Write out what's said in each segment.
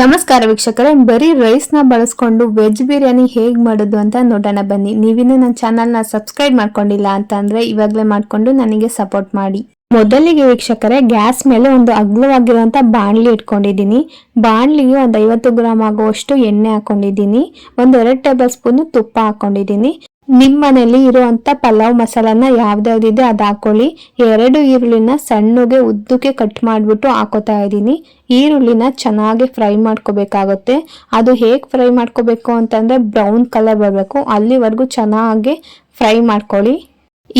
ನಮಸ್ಕಾರ ವೀಕ್ಷಕರೇ ಬರೀ ರೈಸ್ನ ಬಳಸ್ಕೊಂಡು ವೆಜ್ ಬಿರಿಯಾನಿ ಹೇಗ್ ಮಾಡೋದು ಅಂತ ನೋಡೋಣ ಬನ್ನಿ. ನೀವಿನ್ನೂ ನನ್ನ ಚಾನಲ್ನ ಸಬ್ಸ್ಕ್ರೈಬ್ ಮಾಡ್ಕೊಂಡಿಲ್ಲ ಅಂತ ಅಂದ್ರೆ ಇವಾಗ್ಲೇ ಮಾಡ್ಕೊಂಡು ನನಗೆ ಸಪೋರ್ಟ್ ಮಾಡಿ. ಮೊದಲಿಗೆ ವೀಕ್ಷಕರೇ ಗ್ಯಾಸ್ ಮೇಲೆ ಒಂದು ಅಗ್ಲವಾಗಿರುವಂತ ಬಾಣಲಿ ಇಟ್ಕೊಂಡಿದ್ದೀನಿ. ಬಾಣಲಿಗೆ ಒಂದು ಐವತ್ತು ಗ್ರಾಮ್ ಆಗುವಷ್ಟು ಎಣ್ಣೆ ಹಾಕೊಂಡಿದ್ದೀನಿ. ಒಂದ್ ಎರಡು ಟೇಬಲ್ ಸ್ಪೂನ್ ತುಪ್ಪ ಹಾಕೊಂಡಿದ್ದೀನಿ. ನಿಮ್ಮ ಮನೆಯಲ್ಲಿ ಇರುವಂತ ಪಲಾವ್ ಮಸಾಲಾನ ಯಾವ್ದಾವ್ದಿದೆ ಅದು ಹಾಕೊಳ್ಳಿ. ಎರಡು ಈರುಳ್ಳಿನ ಸಣ್ಣಗೆ ಉದ್ದಕ್ಕೆ ಕಟ್ ಮಾಡಿಬಿಟ್ಟು ಹಾಕೋತಾ ಇದ್ದೀನಿ. ಈರುಳ್ಳಿನ ಚೆನ್ನಾಗಿ ಫ್ರೈ ಮಾಡ್ಕೋಬೇಕಾಗುತ್ತೆ. ಅದು ಹೇಗೆ ಫ್ರೈ ಮಾಡ್ಕೋಬೇಕು ಅಂತಂದ್ರೆ ಬ್ರೌನ್ ಕಲರ್ ಬರಬೇಕು. ಅಲ್ಲಿವರೆಗೂ ಚೆನ್ನಾಗಿ ಫ್ರೈ ಮಾಡ್ಕೊಳ್ಳಿ.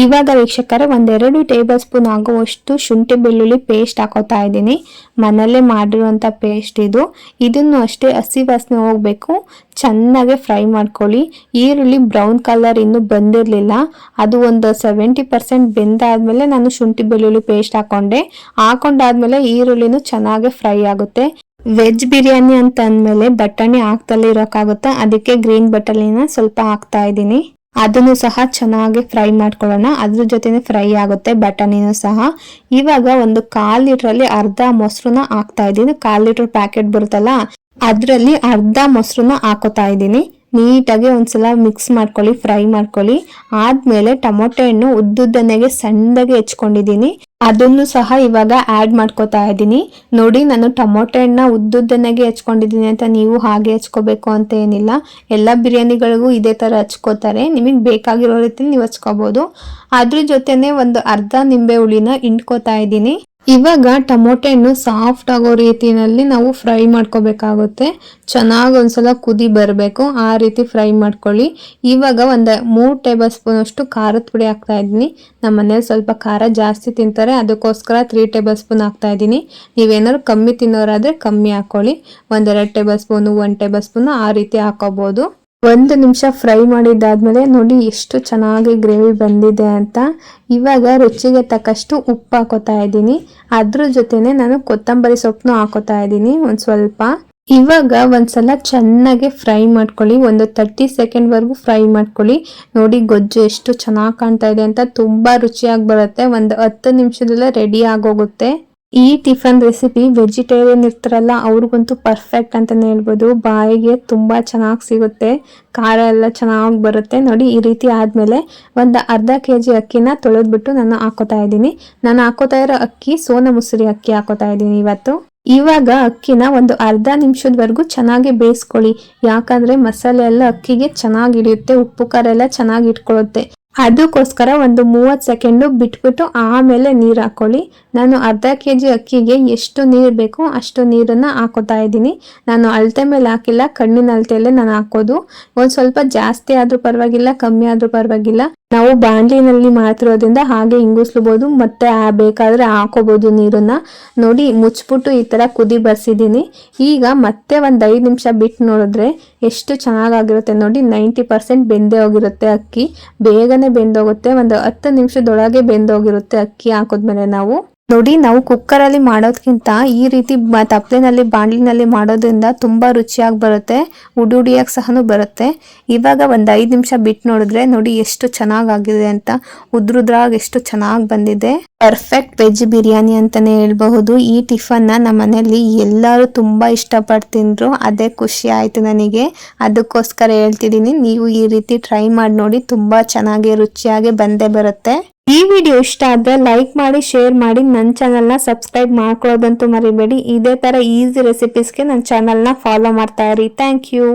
ಇವಾಗ ವೀಕ್ಷಕರೇ ಒಂದೆರಡು ಟೇಬಲ್ ಸ್ಪೂನ್ ಆಗುವಷ್ಟು ಶುಂಠಿ ಬೆಳ್ಳುಳ್ಳಿ ಪೇಸ್ಟ್ ಹಾಕೋತಾ ಇದ್ದೀನಿ. ಮನೆಯಲ್ಲೇ ಮಾಡಿರುವಂಥ ಪೇಸ್ಟ್ ಇದು. ಇದನ್ನು ಅಷ್ಟೇ ಹಸಿ ವಾಸನೆ ಹೋಗಬೇಕು. ಚೆನ್ನಾಗಿ ಫ್ರೈ ಮಾಡ್ಕೊಳ್ಳಿ. ಈರುಳ್ಳಿ ಬ್ರೌನ್ ಕಲರ್ ಇನ್ನೂ ಬಂದಿರಲಿಲ್ಲ. ಅದು ಒಂದು ಸೆವೆಂಟಿ ಪರ್ಸೆಂಟ್ ಬೆಂದಾದಮೇಲೆ ನಾನು ಶುಂಠಿ ಬೆಳ್ಳುಳ್ಳಿ ಪೇಸ್ಟ್ ಹಾಕೊಂಡೆ. ಹಾಕೊಂಡಾದ್ಮೇಲೆ ಈರುಳ್ಳಿನೂ ಚೆನ್ನಾಗಿ ಫ್ರೈ ಆಗುತ್ತೆ. ವೆಜ್ ಬಿರಿಯಾನಿ ಅಂತ ಅಂದಮೇಲೆ ಬಟಾಣಿ ಹಾಕ್ತಲೇ ಇರೋಕ್ಕಾಗುತ್ತೆ? ಅದಕ್ಕೆ ಗ್ರೀನ್ ಬಟಾಣಿನ ಸ್ವಲ್ಪ ಹಾಕ್ತಾ ಇದ್ದೀನಿ. ಅದನ್ನು ಸಹ ಚೆನ್ನಾಗಿ ಫ್ರೈ ಮಾಡ್ಕೊಳ್ಳೋಣ. ಅದ್ರ ಜೊತೆನೆ ಫ್ರೈ ಆಗುತ್ತೆ, ಬಟಾಣಿನೂ ಸಹ. ಇವಾಗ ಒಂದು ಕಾಲ್ ಲೀಟ್ರಲ್ಲಿ ಅರ್ಧ ಮೊಸರನ್ನ ಹಾಕ್ತಾ ಇದ್ದೀನಿ. ಕಾಲ್ ಲೀಟರ್ ಪ್ಯಾಕೆಟ್ ಬರುತ್ತಲ್ಲ, ಅದ್ರಲ್ಲಿ ಅರ್ಧ ಮೊಸರನ್ನ ಹಾಕೋತಾ ಇದ್ದೀನಿ. ನೀಟಾಗಿ ಒಂದ್ಸಲ ಮಿಕ್ಸ್ ಮಾಡ್ಕೊಳ್ಳಿ, ಫ್ರೈ ಮಾಡ್ಕೊಳ್ಳಿ. ಆದ್ಮೇಲೆ ಟೊಮೊಟೊ ಹಣ್ಣು ಉದ್ದುದ್ದನೆಗೆ ಸಣ್ಣದಾಗಿ ಹೆಚ್ಕೊಂಡಿದ್ದೀನಿ. ಅದನ್ನು ಸಹ ಇವಾಗ ಆ್ಯಡ್ ಮಾಡ್ಕೋತಾ ಇದ್ದೀನಿ. ನೋಡಿ, ನಾನು ಟೊಮೊಟೊ ಹಣ್ಣ ಉದ್ದುದ್ದನೆಗೆ ಹೆಚ್ಕೊಂಡಿದ್ದೀನಿ ಅಂತ ನೀವು ಹಾಗೆ ಹೆಚ್ಕೋಬೇಕು ಅಂತ ಏನಿಲ್ಲ. ಎಲ್ಲ ಬಿರಿಯಾನಿಗಳಿಗೂ ಇದೇ ಥರ ಹಚ್ಕೋತಾರೆ. ನಿಮಗೆ ಬೇಕಾಗಿರೋ ರೀತಿ ನೀವು ಹಚ್ಕೋಬೋದು. ಅದ್ರ ಜೊತೆನೆ ಒಂದು ಅರ್ಧ ನಿಂಬೆ ಹುಳಿನ ಹಿಂಡ್ಕೋತಾ ಇದ್ದೀನಿ. ಇವಾಗ ಟೊಮೊಟೆ ಹಣ್ಣು ಸಾಫ್ಟ್ ಆಗೋ ರೀತಿಯಲ್ಲಿ ನಾವು ಫ್ರೈ ಮಾಡ್ಕೋಬೇಕಾಗುತ್ತೆ. ಚೆನ್ನಾಗಿ ಒಂದ್ಸಲ ಕುದಿ ಬರಬೇಕು, ಆ ರೀತಿ ಫ್ರೈ ಮಾಡ್ಕೊಳ್ಳಿ. ಇವಾಗ ಒಂದು ಮೂರು ಟೇಬಲ್ ಸ್ಪೂನ್ ಅಷ್ಟು ಖಾರದ ಪುಡಿ ಹಾಕ್ತಾ ಇದ್ದೀನಿ. ನಮ್ಮ ಮನೇಲಿ ಸ್ವಲ್ಪ ಖಾರ ಜಾಸ್ತಿ ತಿಂತಾರೆ, ಅದಕ್ಕೋಸ್ಕರ ತ್ರೀ ಟೇಬಲ್ ಸ್ಪೂನ್ ಹಾಕ್ತಾ ಇದ್ದೀನಿ. ನೀವೇನಾದ್ರು ಕಮ್ಮಿ ತಿನ್ನೋರಾದ್ರೆ ಕಮ್ಮಿ ಹಾಕೊಳ್ಳಿ. ಒಂದೆರಡು table spoon one table spoon ಆ ರೀತಿ ಹಾಕೋಬಹುದು ಒಂದು ನಿಮಿಷ ಫ್ರೈ ಮಾಡಿದ್ದಾದ್ಮೇಲೆ ನೋಡಿ ಎಷ್ಟು ಚೆನ್ನಾಗಿ ಗ್ರೇವಿ ಬಂದಿದೆ ಅಂತ. ಇವಾಗ ರುಚಿಗೆ ತಕ್ಕಷ್ಟು ಉಪ್ಪು ಹಾಕೋತಾ ಇದ್ದೀನಿ. ಅದ್ರ ಜೊತೆನೆ ನಾನು ಕೊತ್ತಂಬರಿ ಸೊಪ್ಪನ್ನು ಹಾಕೋತಾ ಇದ್ದೀನಿ ಒಂದು ಸ್ವಲ್ಪ. ಇವಾಗ ಒಂದ್ಸಲ ಚೆನ್ನಾಗಿ ಫ್ರೈ ಮಾಡ್ಕೊಳ್ಳಿ. ಒಂದು ತರ್ಟಿ ಸೆಕೆಂಡ್ ವರೆಗೂ ಫ್ರೈ ಮಾಡ್ಕೊಳ್ಳಿ. ನೋಡಿ ಗೊಜ್ಜು ಎಷ್ಟು ಚೆನ್ನಾಗಿ ಕಾಣ್ತಾ ಇದೆ ಅಂತ. ತುಂಬಾ ರುಚಿಯಾಗಿ ಬರುತ್ತೆ. ಒಂದು ಹತ್ತು ನಿಮಿಷದಲ್ಲೇ ರೆಡಿ ಆಗೋಗುತ್ತೆ. ಈ ಟಿಫನ್ ರೆಸಿಪಿ ವೆಜಿಟೇರಿಯನ್ ಇರ್ತಾರಲ್ಲ, ಅವ್ರಿಗಂತೂ ಪರ್ಫೆಕ್ಟ್ ಅಂತಾನೆ ಹೇಳ್ಬೋದು. ಬಾಯಿಗೆ ತುಂಬಾ ಚೆನ್ನಾಗಿ ಸಿಗುತ್ತೆ. ಖಾರ ಎಲ್ಲ ಚೆನ್ನಾಗಿ ಬರುತ್ತೆ. ನೋಡಿ, ಈ ರೀತಿ ಆದಮೇಲೆ ಒಂದು ಅರ್ಧ ಕೆ ಜಿ ಅಕ್ಕಿನ ತೊಳೆದ್ಬಿಟ್ಟು ನಾನು ಹಾಕೋತಾ ಇದ್ದೀನಿ. ನಾನು ಹಾಕೋತಾ ಇರೋ ಅಕ್ಕಿ ಸೋನ ಮುಸುರಿ ಅಕ್ಕಿ ಹಾಕೋತಾ ಇದ್ದೀನಿ ಇವತ್ತು. ಇವಾಗ ಅಕ್ಕಿನ ಒಂದು ಅರ್ಧ ನಿಮಿಷದವರೆಗೂ ಚೆನ್ನಾಗಿ ಬೇಯಿಸ್ಕೊಳ್ಳಿ. ಯಾಕಂದ್ರೆ ಮಸಾಲೆ ಎಲ್ಲ ಅಕ್ಕಿಗೆ ಚೆನ್ನಾಗಿ ಹಿಡಿಯುತ್ತೆ, ಉಪ್ಪು ಖಾರ ಎಲ್ಲ ಚೆನ್ನಾಗಿ ಇಟ್ಕೊಳ್ಳುತ್ತೆ. ಅದಕ್ಕೋಸ್ಕರ ಒಂದು ಮೂವತ್ತು ಸೆಕೆಂಡು ಬಿಟ್ಬಿಟ್ಟು ಆಮೇಲೆ ನೀರು ಹಾಕೊಳ್ಳಿ. ನಾನು ಅರ್ಧ ಕೆ ಜಿ ಅಕ್ಕಿಗೆ ಎಷ್ಟು ನೀರು ಬೇಕು ಅಷ್ಟು ನೀರನ್ನು ಹಾಕೋತಾ ಇದ್ದೀನಿ. ನಾನು ಅಳತೆ ಮೇಲೆ ಹಾಕಿಲ್ಲ, ಕಣ್ಣಿನ ಅಳತೆಯಲ್ಲೇ ನಾನು ಹಾಕೋದು. ಒಂದು ಸ್ವಲ್ಪ ಜಾಸ್ತಿ ಆದರೂ ಪರವಾಗಿಲ್ಲ, ಕಮ್ಮಿ ಆದರೂ ಪರವಾಗಿಲ್ಲ. ನಾವು ಬಾಂಡ್ಲಿನಲ್ಲಿ ಮಾಡ್ತಿರೋದ್ರಿಂದ ಹಾಗೆ ಹಿಂಗಿಸ್ಲಬಹುದು ಮತ್ತೆ ಬೇಕಾದ್ರೆ ಹಾಕೋಬಹುದು ನೀರನ್ನ. ನೋಡಿ, ಮುಚ್ಚಿಬಿಟ್ಟು ಈ ತರ ಕುದಿ ಬರ್ಸಿದ್ದೀನಿ. ಈಗ ಮತ್ತೆ ಒಂದು ಐದು ನಿಮಿಷ ಬಿಟ್ಟು ನೋಡಿದ್ರೆ ಎಷ್ಟು ಚೆನ್ನಾಗಾಗಿರುತ್ತೆ ನೋಡಿ. ನೈಂಟಿ ಪರ್ಸೆಂಟ್ ಬೆಂದೇ ಹೋಗಿರುತ್ತೆ ಅಕ್ಕಿ. ಬೇಗನೆ ಬೆಂದೋಗುತ್ತೆ. ಒಂದು ಹತ್ತು ನಿಮಿಷದೊಳಗೆ ಬೆಂದೋಗಿರುತ್ತೆ ಅಕ್ಕಿ ಹಾಕಿದ್ಮೇಲೆ ನಾವು. ನೋಡಿ, ನಾವು ಕುಕ್ಕರ್ ಅಲ್ಲಿ ಮಾಡೋದ್ಕಿಂತ ಈ ರೀತಿ ತಪ್ಪಲಿನಲ್ಲಿ ಬಾಂಡ್ಲಿನಲ್ಲಿ ಮಾಡೋದ್ರಿಂದ ತುಂಬಾ ರುಚಿಯಾಗಿ ಬರುತ್ತೆ ಉಡಿ ಉಡಿಯಾಗಿ ಸಹ ಬರುತ್ತೆ. ಇವಾಗ ಒಂದು ಐದು ನಿಮಿಷ ಬಿಟ್ಟು ನೋಡಿದ್ರೆ ನೋಡಿ ಎಷ್ಟು ಚೆನ್ನಾಗಾಗಿದೆ ಅಂತ, ಉದ್ರುದ್ರಾಗ ಎಷ್ಟು ಚೆನ್ನಾಗಿ ಬಂದಿದೆ. ಪರ್ಫೆಕ್ಟ್ ವೆಜ್ ಬಿರಿಯಾನಿ ಅಂತಲೇ ಹೇಳ್ಬಹುದು. ಈ ಟಿಫನ್ನ ನಮ್ಮ ಮನೆಯಲ್ಲಿ ಎಲ್ಲರೂ ತುಂಬಾ ಇಷ್ಟಪಟ್ಟು ತಿಂದ್ರು. ಅದೇ ಖುಷಿ ಆಯ್ತು ನನಗೆ. ಅದಕ್ಕೋಸ್ಕರ ಹೇಳ್ತಿದ್ದೀನಿ, ನೀವು ಈ ರೀತಿ ಟ್ರೈ ಮಾಡಿ ನೋಡಿ, ತುಂಬಾ ಚೆನ್ನಾಗಿ, ರುಚಿಯಾಗಿ ಬಂದೇ ಬರುತ್ತೆ. ಈ ವಿಡಿಯೋ ಇಷ್ಟ ಆದರೆ ಲೈಕ್ ಮಾಡಿ ಶೇರ್ ಮಾಡಿ ನನ್ನ ಚಾನಲ್ನ ಸಬ್ಸ್ಕ್ರೈಬ್ ಮಾಡ್ಕೊಳ್ಳೋದಂತೂ ಮರಿಬೇಡಿ. ಇದೇ ಥರ ಈಸಿ ರೆಸಿಪೀಸ್ಗೆ ನನ್ನ ಚಾನಲ್ನ ಫಾಲೋ ಮಾಡ್ತಾ ಇರಿ. Thank you